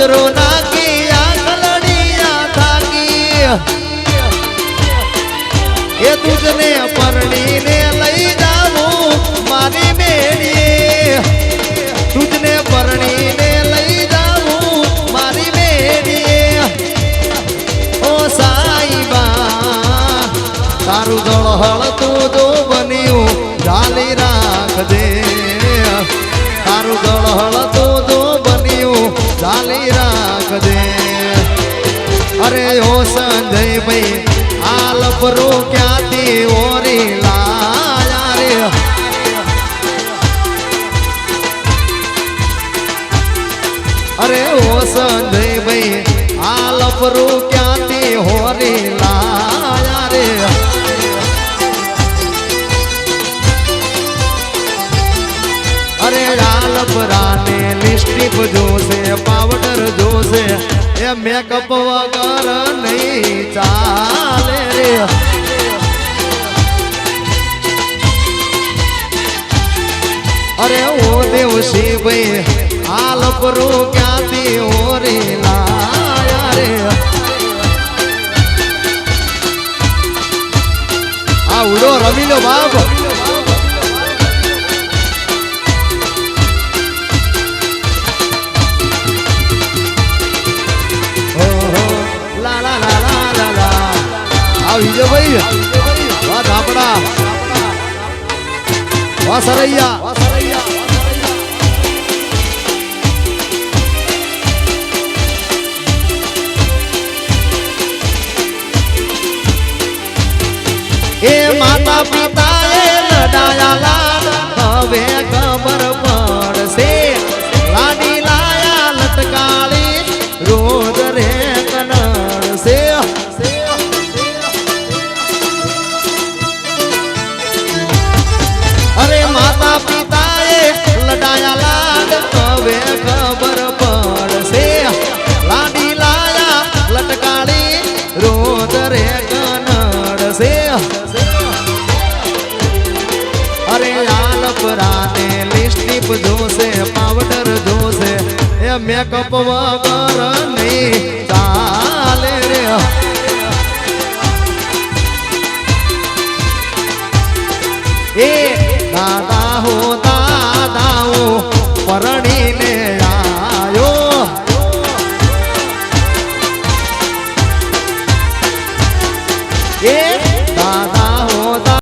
ગજરો નાખી, આ કલડિયા થાકી. એ તુજને પરણીને લઈ જાવું, મારી મેળીએ તુજને પરણીને લઈ જાવું, મારી મેળીએ ઓ સાઈબા, તારું દળહળ તું જો બન્યું ચાલી રાખજે. તારું દળહળ ઓ સંજય ભાઈ હાલ પરો ક્યાંથી ઓરી લાયા રે? અરે ઓ સંજય ભાઈ હાલ પરો ક્યાંથી હોરી લાયા રે? અરે લાલ પરાને લિપસ્ટિક જોશે પાવડર જોશે એ મેકઅપ વગર નહીં ચાલે રે. અરે ઓ દેવસી ભાઈ હાલ પરો ક્યાંથી ઓરી લાયા રે? આ ઉડો રમી લો બાપ. આ વિજયભાઈ વાહ ધાપડા વાહ સરૈયા અરે લાલ પરાને લિપસ્ટિક જોશે પાવડર જોશે એ મેકઅપ વગર નહીં ચાલે રે.